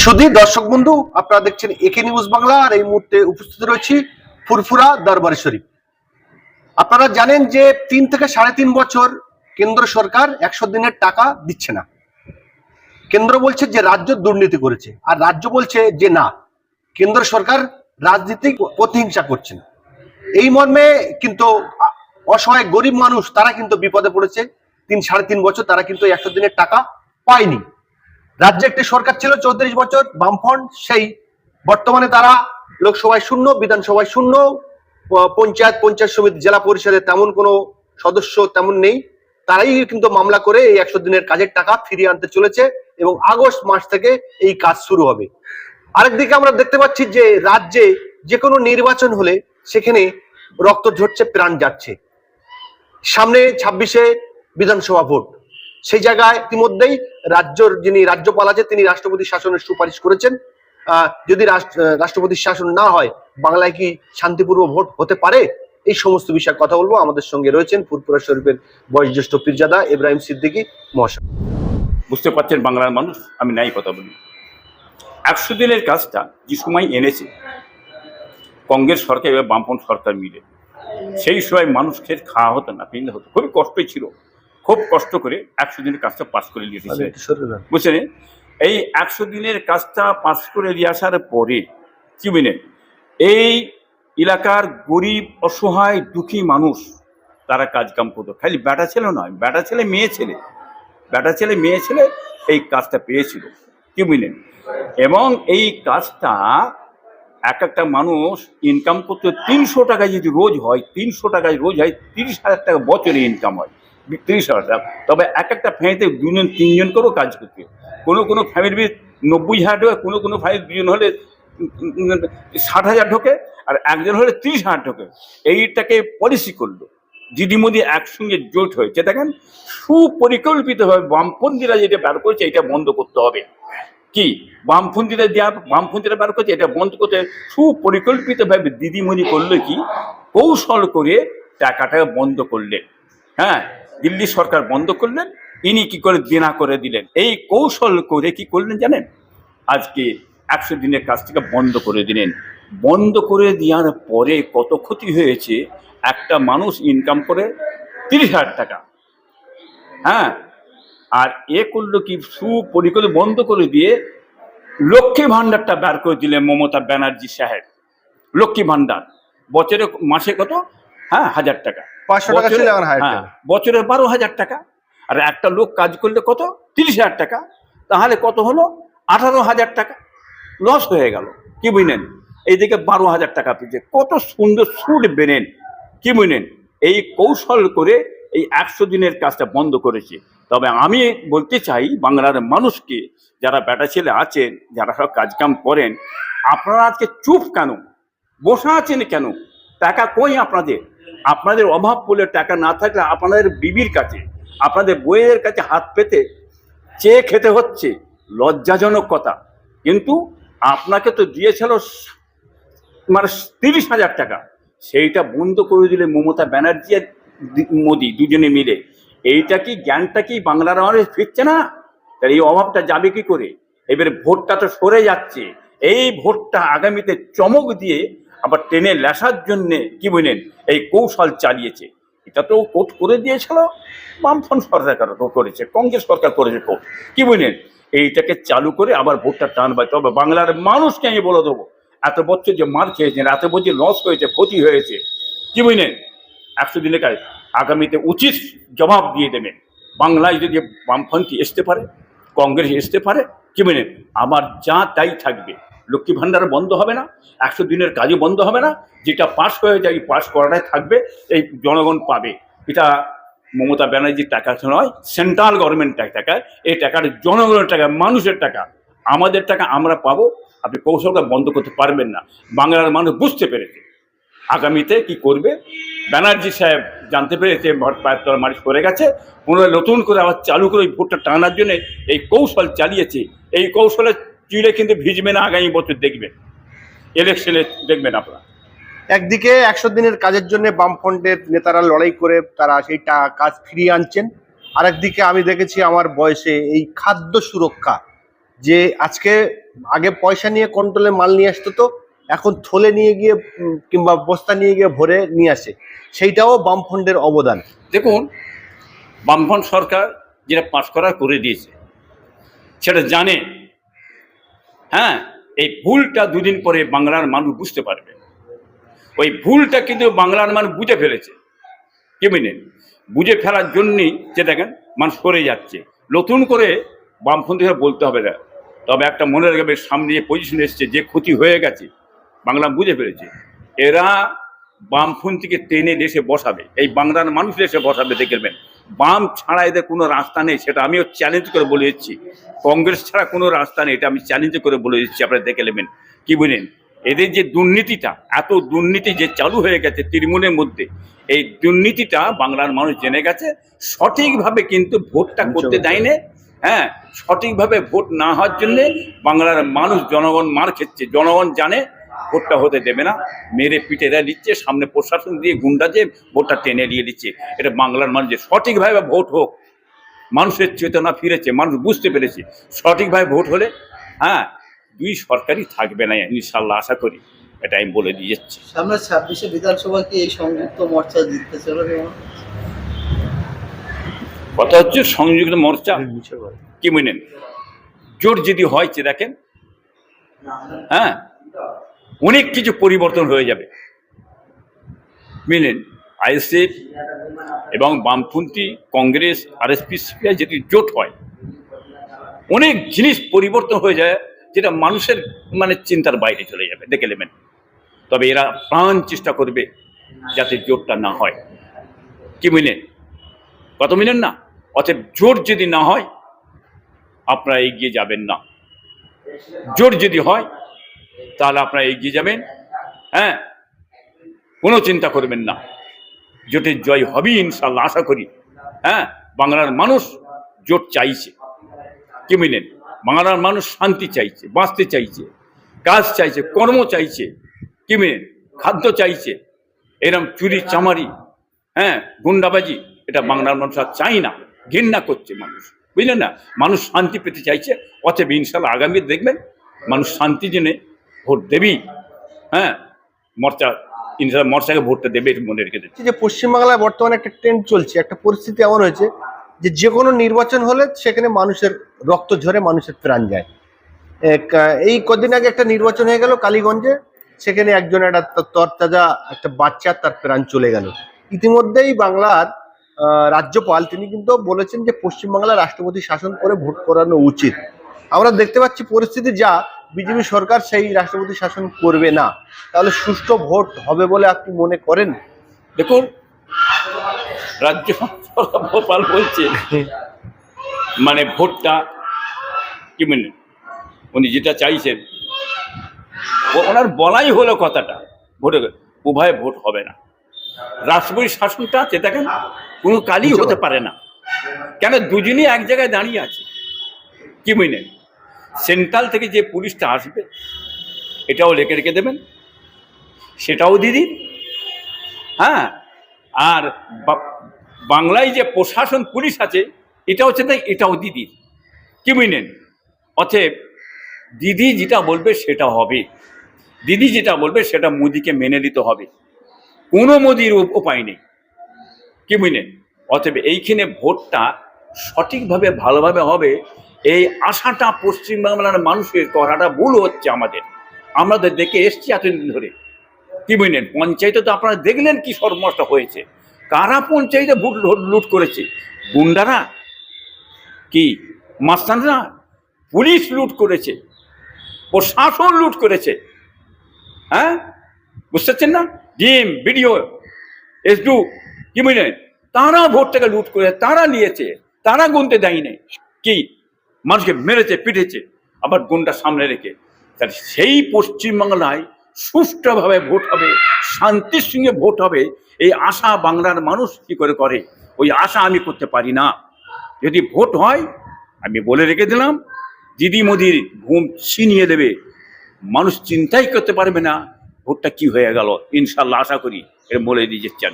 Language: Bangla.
শুধু দর্শক বন্ধু, আপনারা দেখছেন একে নিউজ বাংলা, আর এই মুহূর্তে উপস্থিত রয়েছি ফুরফুরা দরবার শরীফ। আপনারা জানেন যে তিন থেকে সাড়ে তিন বছর কেন্দ্র সরকার একশো দিনের টাকা দিচ্ছে না। কেন্দ্র বলছে যে রাজ্য দুর্নীতি করেছে, আর রাজ্য বলছে যে না, কেন্দ্র সরকার রাজনীতিক প্রতিহিংসা করছে না। এই মর্মে কিন্তু অসহায় গরিব মানুষ, তারা কিন্তু বিপদে পড়েছে। তিন সাড়ে তিন বছর তারা কিন্তু একশো দিনের টাকা পায়নি। রাজ্যে একটি সরকার ছিল চৌত্রিশ বছর বামফ্রন্ট, সেই বর্তমানে তারা লোকসভায় শূন্য, বিধানসভায় শূন্য পঞ্চায়েত পঞ্চায়েত সমিতি, জেলা পরিষদে তেমন কোনো সদস্য তেমন নেই। তারাই কিন্তু মামলা করে এই একশো দিনের কাজের টাকা ফিরিয়ে আনতে চলেছে এবং আগস্ট মাস থেকে এই কাজ শুরু হবে। আরেকদিকে আমরা দেখতে পাচ্ছি যে রাজ্যে যে কোনো নির্বাচন হলে সেখানে রক্ত ঝরছে, প্রাণ যাচ্ছে। সামনে ছাব্বিশে বিধানসভা ভোট। সেই জায়গায় ইতিমধ্যেই রাজ্যর যিনি রাজ্যপাল আছে তিনি রাষ্ট্রপতি শাসনের সুপারিশ করেছেন। যদি রাষ্ট্র- রাষ্ট্রপতির শাসন না হয়, বাংলায় কি শান্তিপূর্ণ ভোট হতে পারে? এই সমস্ত বিষয়ে কথা বলব। আমাদের সঙ্গে রয়েছেন ফুরপুরা শরীফের বয়োজ্যেষ্ঠ পীরজাদা ইব্রাহিম সিদ্দিকী মহাশয়। বুঝতে পারছেন বাংলার মানুষ? আমি নাই কথা বলি। একশো দিনের কাজটা যে সময় এনেছে, কংগ্রেস সরকার এবার বামপন সরকার মিলে, সেই সময় মানুষকে খাওয়া হতো না পিনতে হতো। খুবই কষ্টই ছিল। খুব কষ্ট করে একশো দিনের কাজটা পাস করে নিয়ে এসেছে। বুঝছেন? এই একশো দিনের কাজটা পাস করে দিয়ে আসার পরে কি বুঝলেন এই এলাকার গরিব অসহায় দুঃখী মানুষ তারা কাজ কাম করতো। খালি বেটা ছেলে নয় বেটা ছেলে মেয়ে ছেলে। বেটা ছেলে মেয়ে ছেলে এই কাজটা পেয়েছিল। কি বুঝলেন এবং এই কাজটা এক একটা মানুষ ইনকাম করতে তিনশো টাকা যদি রোজ হয় তিনশো টাকায় রোজ হয় তিরিশ হাজার টাকা বছরে ইনকাম হয়। তিরিশ হাজার টাকা। তবে এক একটা ফ্যামিলিতে দুজন, তিনজন করেও কাজ করতে কোনো কোনো ফ্যামিলির নব্বই হাজার টাকা কোনো কোনো ফ্যামিলি দুজন হলে ষাট হাজার ঢোকে, আর একজন হলে তিরিশ হাজার ঢোকে। এইটাকে পলিসি করল। দিদি মোদি একসঙ্গে জোট হয়েছে। দেখেন, সুপরিকল্পিতভাবে বামপন্থীরা যেটা বের করেছে, এটা বন্ধ করতে হবে। কি? বামপন্থীরা দেওয়া বামপন্থীরা বের করছে, এটা বন্ধ করতে সুপরিকল্পিতভাবে দিদিমণি করল কি? কৌশল করে টাকাটা বন্ধ করলেন। হ্যাঁ? দিল্লি সরকার বন্ধ করলেন, ইনি কি করে দেনা করে দিলেন? এই কৌশল করে কি করলেন জানেন? আজকে একশো দিনের কাজ থেকে বন্ধ করে দিলেন। বন্ধ করে দেওয়ার পরে কত ক্ষতি হয়েছে? একটা মানুষ ইনকাম করে তিরিশ হাজার টাকা। হ্যাঁ? আর এ করল কি সুপরিকল্পিত বন্ধ করে দিয়ে লক্ষ্মী ভাণ্ডারটা বের করে দিলেন মমতা ব্যানার্জি সাহেব। লক্ষ্মী ভাণ্ডার। বছরে মাসে কত? হ্যাঁ হাজার টাকা। পাঁচশো টাকা ছিল বছরে- এখন হ্যাঁ, বছরে বারো হাজার টাকা। আর একটা লোক কাজ করলে কত? তিরিশ হাজার টাকা। তাহলে কত হলো? আঠারো হাজার টাকা। লস হয়ে গেল। কি বুঝলেন? এইদিকে বারো হাজার টাকা পেয়েছে কত সুন্দর সুট বেনেন। কি বুঝলেন? এই কৌশল করে এই একশো দিনের কাজটা বন্ধ করেছে। তবে আমি বলতে চাই বাংলার মানুষকে যারা বেটা ছেলে আছেন যারা সব কাজকাম করেন আপনারা আজকে চুপ কেন? বসে আছেন কেন? টাকা কই আপনাদের? আপনাদের অভাব পড়লে টাকা না থাকলে আপনাদের বিবির কাছে, আপনাদের বইয়ের কাছে হাত পেতে চেয়ে খেতে হচ্ছে, লজ্জাজনক কথা। কিন্তু আপনাকে তো দিয়েছিল মানে তিরিশ হাজার টাকা। সেইটা বন্ধ করে দিলে মমতা ব্যানার্জি আর মোদি দুজনে মিলে। এইটা কি জ্ঞানটা কি বাংলার মানুষ ফিরছে না? তাহলে এই অভাবটা যাবে কি করে? এবারে ভোটটা তো সরে যাচ্ছে। এই ভোটটা আগামীতে চমক দিয়ে আবার টেনে লেসার জন্যে কি বলেন এই কৌশল চালিয়েছে। এটা তো কোর্ট করে দিয়েছিল, বামফ্রন্ট সরকার করেছে, কংগ্রেস সরকার করেছে কোর্ট কি বলেন এইটাকে চালু করে আবার ভোটটা টানবে তবে বাংলার মানুষকে আমি বলে দেবো, এত বছর যে মার খেয়েছেন, এত বছর লস হয়েছে, ক্ষতি হয়েছে, কি বুঝলেন? একশো দিনে কাজ, আগামীতে উচিত জবাব দিয়ে দেবেন। বাংলায় যদি বামপন্থী আসতে পারে, কংগ্রেস আসতে পারে, কি বুঝলেন? আমার যা তাই থাকবে। লক্ষ্মী ভাণ্ডার বন্ধ হবে না, একশো দিনের কাজও বন্ধ হবে না, যেটা পাশ হয়ে যায় পাশ করাটাই থাকবে, এই জনগণ পাবে। এটা মমতা ব্যানার্জির টাকা নয়, সেন্ট্রাল গভর্নমেন্টের টাকা। এই টাকাটা জনগণের টাকা, মানুষের টাকা। আমাদের টাকা আমরা পাবো, আপনি কৌশলটা বন্ধ করতে পারবেন না। বাংলার মানুষ বুঝতে পেরেছে। আগামীতে কি করবে? ব্যানার্জি সাহেব জানতে পেরেছে পায়ের মারিশ করে গেছে, পুনরায় নতুন করে আবার চালু করে ওই ভোটটা টানার জন্য এই কৌশল চালিয়েছে। এই কৌশলে চিড়ে কিন্তু ভিজবে না আগামী বছর দেখবেন। ইলেকশনে দেখবেন আপনারা। একদিকে একশো দিনের কাজের জন্য বামফ্রন্টের নেতারা লড়াই করে তারা সেই টা- কাজ ফিরিয়ে আনছেন। আরেকদিকে আমি দেখেছি আমার বয়সে এই খাদ্য সুরক্ষা যে আজকে আগে পয়সা নিয়ে কন্ট্রোলে মাল নিয়ে আসতো তো এখন থলে নিয়ে গিয়ে কিংবা বস্তা নিয়ে গিয়ে ভরে নিয়ে আসে। সেইটাও বামফ্রন্টের অবদান। দেখুন বামফ্রন্ট সরকার যেটা পাশ করা করে দিয়েছে সেটা জানে হ্যাঁ এই ভুলটা দুদিন পরে বাংলার মানুষ বুঝতে পারবে। ওই ভুলটা কিন্তু বাংলার মানুষ বুঝে ফেলেছে। কি বুঝলেন বুঝে ফেলার জন্যই যে দেখেন মানুষ সরে যাচ্ছে। নতুন করে বামপন্থীরা বলতে হবে না। তবে একটা মনে রাখবে সামনে যে পজিশন এসছে, যে ক্ষতি হয়ে গেছে, বাংলা বুঝে ফেলেছে। এরা বামপন্থীকে টেনে দেশে বসাবে। এই বাংলার মানুষ দেশে বসাবে দেখবেন বাম ছাড়া এদের কোনো রাস্তা নেই সেটা আমিও চ্যালেঞ্জ করে বলে দিচ্ছি। কংগ্রেস ছাড়া কোনো রাস্তা নেই এটা আমি চ্যালেঞ্জ করে বলে দিচ্ছি আপনারা দেখে নেবেন। কি বুঝলেন এদের যে দুর্নীতিটা এত দুর্নীতি যে চালু হয়ে গেছে তৃণমূলের মধ্যে এই দুর্নীতিটা বাংলার মানুষ জেনে গেছে সঠিকভাবে কিন্তু ভোটটা করতে দেয়নি। হ্যাঁ সঠিকভাবে ভোট না হওয়ার জন্যে বাংলার মানুষ জনগণ মার খেচ্ছে জনগণ জানে ভোটটা হতে দেবে না। মেরে পিটে দেয় দিচ্ছে সামনে প্রশাসন দিয়ে গুন্ডা যে ভোটটা টেনে দিয়ে দিচ্ছে। এটা বাংলার মানুষের সঠিকভাবে ভোট হোক মানুষের চেতনা ফিরেছে মানুষ বুঝতে পেরেছে। সঠিকভাবে ভোট হলে হ্যাঁ দুই সরকারই থাকবে না ইনশাল্লাহ আশা করি। এটা আমি বলে দিয়ে যাচ্ছি। সামনে ছাব্বিশে বিধানসভা কি এই সংযুক্ত মোর্চা জিততে চলেছে? কথা হচ্ছে সংযুক্ত মোর্চা। কি বুঝলেন জোর যদি হয়েছে দেখেন। হ্যাঁ। অনেক কিছু পরিবর্তন হয়ে যাবে। বুঝলেন? আইএসএফ এবং বামপন্থী, কংগ্রেস, আরএসপি, সিপিআই যদি জোট হয়, অনেক জিনিস পরিবর্তন হয়ে যায় যেটা মানুষের মানে চিন্তার বাইরে চলে যাবে। দেখে নেবেন। তবে এরা প্রাণ চেষ্টা করবে যাতে জোটটা না হয়। কি বুঝলেন? কত মিলেন না? অতএব জোর যদি না হয়, আপনারা এগিয়ে যাবেন না। জোর যদি হয় তাহলে আপনারা এগিয়ে যাবেন। হ্যাঁ? কোনো চিন্তা করবেন না। জোটের জয় হবেই ইনশাল্লাহ আশা করি। হ্যাঁ? বাংলার মানুষ জোট চাইছে। কি বুঝলেন বাংলার মানুষ শান্তি চাইছে, বাঁচতে চাইছে, কাজ চাইছে, কর্ম চাইছে। কি বুঝলেন খাদ্য চাইছে। এরম চুরি, চামারি হ্যাঁ? গুন্ডাবাজি, এটা বাংলার মানুষ আর চাই না, ঘৃণা করছে মানুষ। বুঝলেন না? মানুষ শান্তি পেতে চাইছে, অতএব ইনশাল্লাহ আগামী দেখবেন মানুষ শান্তি জেনে ভোট দেবেই হ্যাঁ? মর্চা, ইনশাল্লাহ মর্চাকে ভোটটা দেবে মনে রেখে দেবে যে পশ্চিমবাংলায় বর্তমানে একটা ট্রেন্ড চলছে, একটা পরিস্থিতি এমন হয়েছে যে যে কোনো নির্বাচন হলে সেখানে মানুষের রক্ত ঝরে, মানুষের প্রাণ যায়। এই কদিন আগে একটা নির্বাচন হয়ে গেল কালীগঞ্জে, সেখানে একজন একটা তরতাজা একটা বাচ্চা তার প্রাণ চলে গেল। ইতিমধ্যেই বাংলার রাজ্যপাল তিনি কিন্তু বলেছেন যে পশ্চিমবাংলার রাষ্ট্রপতি শাসন করে ভোট করানো উচিত। আমরা দেখতে পাচ্ছি পরিস্থিতি যা বিজেপি সরকার সেই রাষ্ট্রপতি শাসন করবে না। তাহলে সুষ্ঠু ভোট হবে বলে আপনি মনে করেন? দেখুন রাজ্য ভোপাল বলছে মানে ভোটটা কি মানে উনি যেটা চাইছেন ওনার বলাই হলো কথাটা ভোটে উভয় ভোট হবে না। রাষ্ট্রপতি শাসনটা দেখেন কোনো কালই হতে পারে না। কেন দুজনই এক জায়গায় দাঁড়িয়ে আছে কি বুঝলেন সেন্ট্রাল থেকে যে পুলিশটা আসবে, এটাও লেখে রেখে দেবেন। সেটাও দিদি হ্যাঁ আর বাংলায় যে প্রশাসন পুলিশ আছে এটা হচ্ছে তাই, এটাও দিদির বুঝলেন? অতএব দিদি যেটা বলবে সেটা হবে। দিদি যেটা বলবে সেটা মোদিকে মেনে নিতে হবে। কোনো মোদির উপ- উপায় নেই। কি বুঝলেন? অতএব এইখানে ভোটটা সঠিকভাবে, ভালোভাবে হবে। এই আশাটা পশ্চিমবাংলার মানুষের করাটা ভুল হচ্ছে আমাদের। আমাদের দেখে এসছি এতদিন ধরে। কি বুঝলেন পঞ্চায়েতে তো আপনারা দেখলেন কি সর্বনষ্ট হয়েছে। কারা পঞ্চায়েতে ভোট লুট- করেছে? গুন্ডারা? কি? মাস্তানরা পুলিশ লুট করেছে। প্রশাসন লুট করেছে। হ্যাঁ? বুঝতে পারছেন না? ডিএম, বিডিও এসডু কি বুঝলেন তারা ভোটটাকে লুট করে তারা নিয়েছে, তারা গুনতে দেয়নি। কি? মানুষকে মেরেছে, পিটেছে, আবার গুনটা সামনে রেখে। তাহলে সেই পশ্চিমবাংলায় সুষ্ঠুভাবে ভোট হবে, শান্তির সঙ্গে ভোট হবে, এই আশা বাংলার মানুষ কি করে করে? ওই আশা আমি করতে পারি না। যদি ভোট হয়, আমি বলে রেখে দিলাম, দিদি মোদির ঘুম ছিনিয়ে দেবে। মানুষ চিন্তাই করতে পারবে না, ভোটটা কি হয়ে গেল। ইনশাল্লাহ আশা করি, এর বলে দিয়ে যাচ্ছি